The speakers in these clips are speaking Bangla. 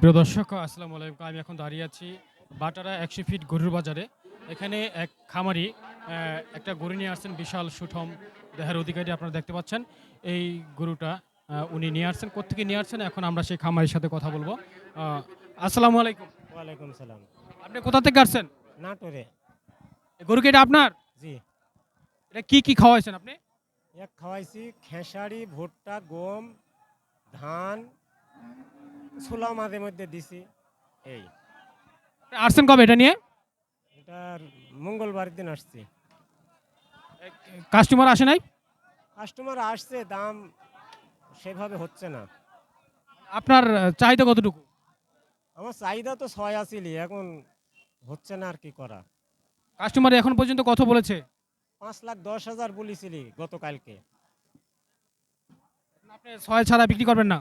প্রিয় দর্শক আসসালামু আলাইকুম। আমি এখন দাঁড়িয়ে আছি বাটারা একশো ফিট গরুর বাজারে। এখানে এক খামারি একটা গরু নিয়ে আসছেন বিশাল সুঠম দেহের অধিকারী আপনারা দেখতে পাচ্ছেন। এই গরুটা উনি নিয়ে আসছেন কোথেকে নিয়ে আসছেন এখন আমরা সেই খামারির সাথে কথা বলব। আসসালামু আলাইকুম। ওয়ালাইকুম সালাম। আপনি কোথা থেকে আসছেন? নাটোরে। গরু কি এটা আপনার? জি। এটা কি কি খাওয়াইছেন আপনি? এক খাওয়াইছি খেসারি ভুট্টা গম ধান ছোলা মাঝে মধ্যে দিছি। এই। আসছেন কবে এটা নিয়ে? এটা মঙ্গলবার দিন আসছি। কাস্টমার আসে নাই? কাস্টমার আসছে দাম সেভাবে হচ্ছে না। আপনার চাহিদা কতটুকু? আমার চাহিদা তো ছয় আসিলি এখন হচ্ছে না আর কি করা। কাস্টমার এখন পর্যন্ত কত বলেছে? পাঁচ লাখ দশ হাজার বলেছিলি গতকালকে। আপনি ছয় ছাড়া বিক্রি করবেন না?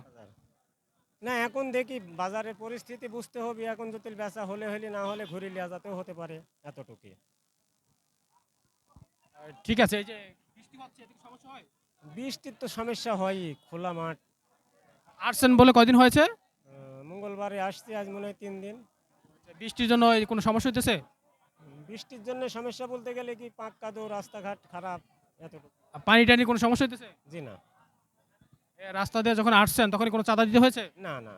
না এখন দেখি বাজারের পরিস্থিতি বুঝতে হবে এখন যদি বেচা হলে হলে না হলে ঘুরে লিয়া যাতেও হতে পারে এতটুকু ঠিক আছে এই যে বৃষ্টি হচ্ছে এদিকে সমস্যা হয়? বৃষ্টির তো সমস্যা হয়ই খোলা মাঠ। আসছেন বলে কয়দিন হয়েছে? আহ, মঙ্গলবারে আসছি আজ মনে হয় তিন দিন। বৃষ্টির জন্য এই কোনো সমস্যা হইতেছে? বৃষ্টির জন্য সমস্যা বলতে গেলে কি পাঁক কাদো রাস্তাঘাট খারাপ এতটুকু। পানি টানি কোনো সমস্যা হইতেছে? জি না। রাস্তা দিয়ে যখন আসছেন তখন কোনো চাঁদা দিতে হয়েছে? না না।